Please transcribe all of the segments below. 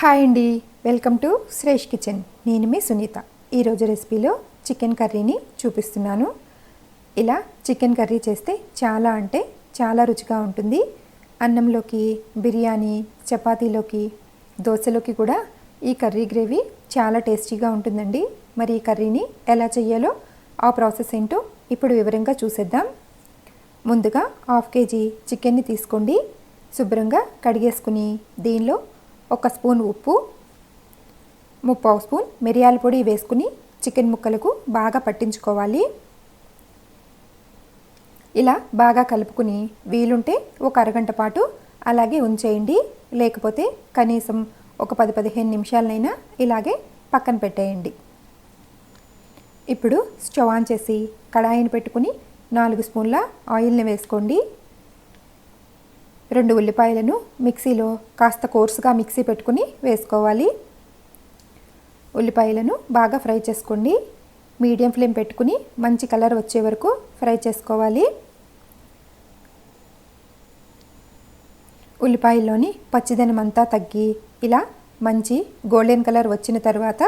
Hi అండి. Welcome to Shresh kitchen. నేను మీ సునీత. ఈరోజు రెసిపీలో చికెన్ కర్రీని చూపిస్తున్నాను. ఇలా చికెన్ కర్రీ చేస్తే చాలా అంటే చాలా రుచిగా ఉంటుంది. అన్నంలోకి బిర్యానీ చపాతీలోకి దోశలోకి కూడా ఈ కర్రీ గ్రేవీ చాలా టేస్టీగా ఉంటుందండి. మరి ఈ కర్రీని ఎలా చేయాలో ఆ ప్రాసెస్ ఏంటో ఇప్పుడు వివరంగా చూసేద్దాం. ముందుగా హాఫ్ కేజీ చికెన్ని తీసుకోండి. శుభ్రంగా కడిగేసుకుని దీనిలో ఒక స్పూన్ ఉప్పు ముప్పావు స్పూన్ మిరియాల పొడి వేసుకుని చికెన్ ముక్కలకు బాగా పట్టించుకోవాలి. ఇలా బాగా కలుపుకుని వీలుంటే ఒక అరగంట పాటు అలాగే ఉంచేయండి. లేకపోతే కనీసం ఒక పది పదిహేను నిమిషాలనైనా ఇలాగే పక్కన పెట్టేయండి. ఇప్పుడు స్టవ్ ఆన్ చేసి కడాయిని పెట్టుకుని నాలుగు స్పూన్ల ఆయిల్ని వేసుకోండి. రెండు ఉల్లిపాయలను మిక్సీలో కాస్త కోర్సుగా మిక్సీ పెట్టుకుని వేసుకోవాలి. ఉల్లిపాయలను బాగా ఫ్రై చేసుకోండి. మీడియం ఫ్లేమ్ పెట్టుకుని మంచి కలర్ వచ్చే వరకు ఫ్రై చేసుకోవాలి. ఉల్లిపాయల్లోని పచ్చిదనం అంతా తగ్గి ఇలా మంచి గోల్డెన్ కలర్ వచ్చిన తర్వాత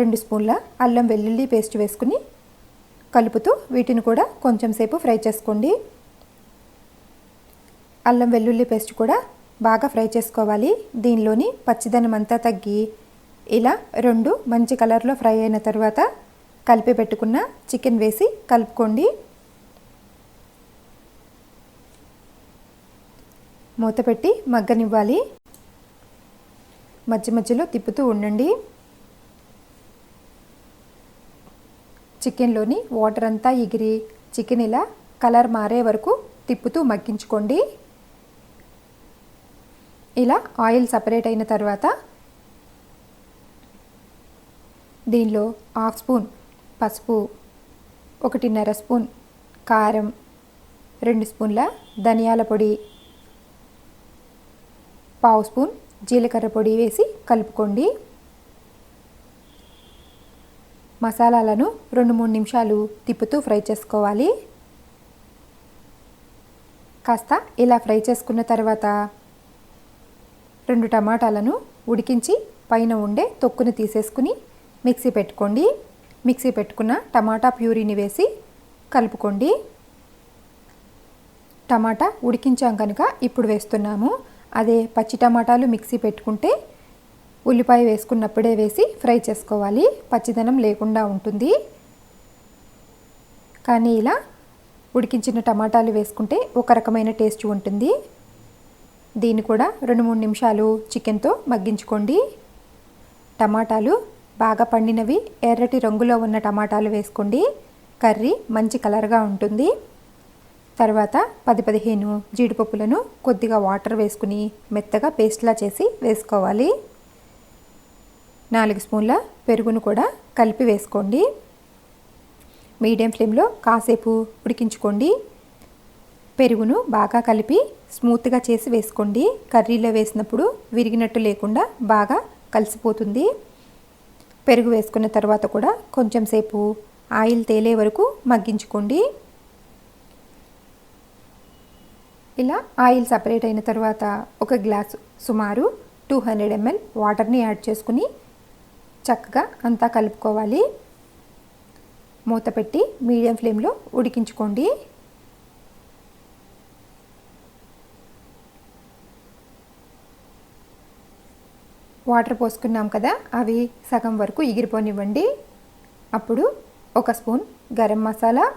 రెండు స్పూన్ల అల్లం వెల్లుల్లి పేస్ట్ వేసుకుని కలుపుతూ వీటిని కూడా కొంచెం సేపు ఫ్రై చేసుకోండి. అల్లం వెల్లుల్లి పేస్ట్ కూడా బాగా ఫ్రై చేసుకోవాలి. దీనిలోని పచ్చిదనం అంతా తగ్గి ఇలా రెండు మంచి కలర్లో ఫ్రై అయిన తర్వాత కలిపి పెట్టుకున్న చికెన్ వేసి కలుపుకోండి. మూత పెట్టి మగ్గనివ్వాలి. మధ్య మధ్యలో తిప్పుతూ ఉండండి. చికెన్లోని వాటర్ అంతా ఎగిరి చికెన్ ఇలా కలర్ మారే వరకు తిప్పుతూ మగ్గించుకోండి. ఇలా ఆయిల్ సపరేట్ అయిన తర్వాత దీనిలో హాఫ్ స్పూన్ పసుపు ఒకటిన్నర స్పూన్ కారం రెండు స్పూన్ల ధనియాల పొడి పావు స్పూన్ జీలకర్ర పొడి వేసి కలుపుకోండి. మసాలాలను రెండు మూడు నిమిషాలు తిప్పుతూ ఫ్రై చేసుకోవాలి. కాస్త ఇలా ఫ్రై చేసుకున్న తర్వాత రెండు టమాటాలను ఉడికించి పైన ఉండే తొక్కుని తీసేసుకుని మిక్సీ పెట్టుకోండి. మిక్సీ పెట్టుకున్న టమాటా ప్యూరీని వేసి కలుపుకోండి. టమాటా ఉడికించాం కనుక ఇప్పుడు వేస్తున్నాము. అదే పచ్చి టమాటాలు మిక్సీ పెట్టుకుంటే ఉల్లిపాయ వేసుకున్నప్పుడే వేసి ఫ్రై చేసుకోవాలి. పచ్చిదనం లేకుండా ఉంటుంది. కానీ ఇలా ఉడికించిన టమాటాలు వేసుకుంటే ఒక రకమైన టేస్ట్ ఉంటుంది. దీన్ని కూడా రెండు మూడు నిమిషాలు చికెన్తో మగ్గించుకోండి. టమాటాలు బాగా పండినవి ఎర్రటి రంగులో ఉన్న టమాటాలు వేసుకోండి. కర్రీ మంచి కలర్గా ఉంటుంది. తర్వాత పది పదిహేను జీడిపప్పులను కొద్దిగా వాటర్ వేసుకుని మెత్తగా పేస్ట్లా చేసి వేసుకోవాలి. నాలుగు స్పూన్ల పెరుగును కూడా కలిపి వేసుకోండి. మీడియం ఫ్లేమ్లో కాసేపు ఉడికించుకోండి. పెరుగును బాగా కలిపి స్మూత్గా చేసి వేసుకోండి. కర్రీలో వేసినప్పుడు విరిగినట్టు లేకుండా బాగా కలిసిపోతుంది. పెరుగు వేసుకున్న తర్వాత కూడా కొంచెం సేపు ఆయిల్ తేలే వరకు మగ్గించుకోండి. ఇలా ఆయిల్ సపరేట్ అయిన తర్వాత ఒక గ్లాసు సుమారు టూ హండ్రెడ్ ఎంఎల్ వాటర్ని యాడ్ చేసుకుని చక్కగా అంతా కలుపుకోవాలి. మూత పెట్టి మీడియం ఫ్లేమ్లో ఉడికించుకోండి. వాటర్ పోసుకున్నాం కదా అవి సగం వరకు ఎగిరిపోనివ్వండి. అప్పుడు ఒక స్పూన్ గరం మసాలా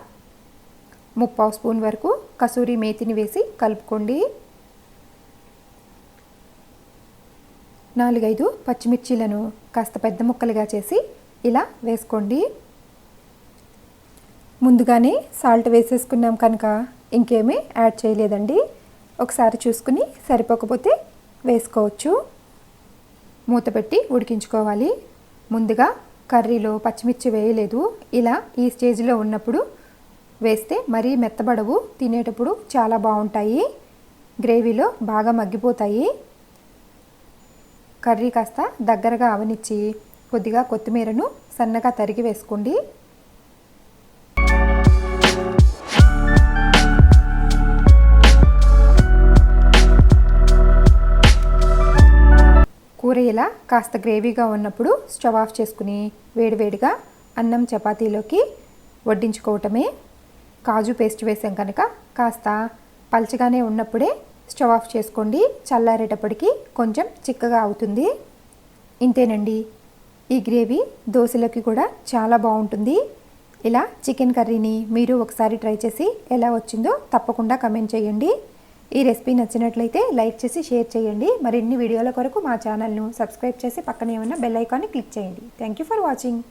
ముప్పావు స్పూన్ వరకు కసూరి మేతిని వేసి కలుపుకోండి. నాలుగైదు పచ్చిమిర్చీలను కాస్త పెద్ద ముక్కలుగా చేసి ఇలా వేసుకోండి. ముందుగానే సాల్ట్ వేసేసుకున్నాం కనుక ఇంకేమీ యాడ్ చేయలేదండి. ఒకసారి చూసుకుని సరిపోకపోతే వేసుకోవచ్చు. మూత పెట్టి ఉడికించుకోవాలి. ముందుగా కర్రీలో పచ్చిమిర్చి వేయలేదు. ఇలా ఈ స్టేజ్లో ఉన్నప్పుడు వేస్తే మరీ మెత్తబడవు తినేటప్పుడు చాలా బాగుంటాయి. గ్రేవీలో బాగా మగ్గిపోతాయి. కర్రీ కాస్త దగ్గరగా అవనిచ్చి కొద్దిగా కొత్తిమీరను సన్నగా తరిగి వేసుకోండి. ఇలా కాస్త గ్రేవీగా ఉన్నప్పుడు స్టవ్ ఆఫ్ చేసుకుని వేడివేడిగా అన్నం చపాతీలోకి వడ్డించుకోవటమే. కాజు పేస్ట్ వేసాం కనుక కాస్త పల్చగానే ఉన్నప్పుడే స్టవ్ ఆఫ్ చేసుకోండి. చల్లారేటప్పటికి కొంచెం చిక్కగా అవుతుంది. ఇంతేనండి. ఈ గ్రేవీ దోశలోకి కూడా చాలా బాగుంటుంది. ఇలా చికెన్ కర్రీని మీరు ఒకసారి ట్రై చేసి ఎలా వచ్చిందో తప్పకుండా కమెంట్ చేయండి. ఈ రెసిపీ నచ్చినట్లయితే లైక్ చేసి షేర్ చేయండి. మరిన్ని వీడియోల కొరకు మా ఛానల్ను సబ్స్క్రైబ్ చేసి పక్కనే ఉన్న బెల్ ఐకాన్ని క్లిక్ చేయండి. Thank you for watching